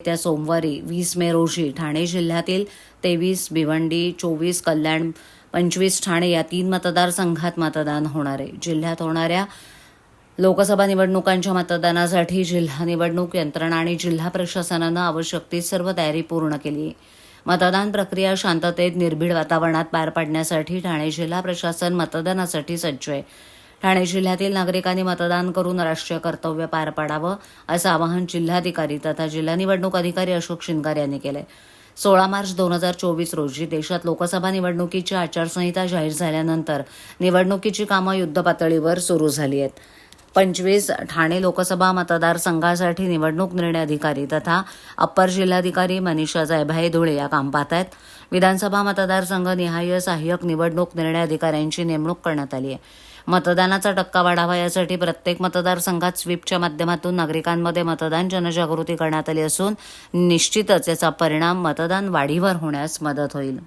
येत्या सोमवारी वीस मे रोजी ठाणे जिल्ह्यातील तेवीस भिवंडी चोवीस कल्याण पंचवीस ठाणे या तीन मतदारसंघात मतदान होणार आहे. जिल्ह्यात होणाऱ्या लोकसभा निवडणुकांच्या मतदानासाठी जिल्हा निवडणूक यंत्रणा आणि जिल्हा प्रशासनानं आवश्यक ती सर्व तयारी पूर्ण केली. आहे मतदान प्रक्रिया शांततेत निर्भीड वातावरणात पार पाडण्यासाठी ठाणे जिल्हा प्रशासन मतदानासाठी सज्ज आहे. ठाणे जिल्ह्यातील नागरिकांनी मतदान करून राष्ट्रीय कर्तव्य पार पाडावं असं आवाहन जिल्हाधिकारी तथा जिल्हा निवडणूक अधिकारी अशोक शिंगार यांनी केलंय. सोळा मार्च दोन हजार चोवीस रोजी देशात लोकसभा निवडणुकीची आचारसंहिता जाहीर झाल्यानंतर निवडणुकीची कामं युद्धपातळीवर सुरू झाली आहेत. पंचवीस ठाणे लोकसभा मतदारसंघासाठी निवडणूक निर्णय अधिकारी तथा अप्पर जिल्हाधिकारी मनीषा जयभाई धुळे या काम पाहत आहेत विधानसभा मतदारसंघ निहाय सहाय्यक निवडणूक निर्णय अधिकाऱ्यांची नेमणूक करण्यात आली आहे. मतदानाचा टक्का वाढावा यासाठी प्रत्येक मतदारसंघात स्वीपच्या माध्यमातून नागरिकांमध्ये मतदान जनजागृती करण्यात आली असून निश्चितच याचा परिणाम मतदान वाढीवर होण्यास मदत होईल.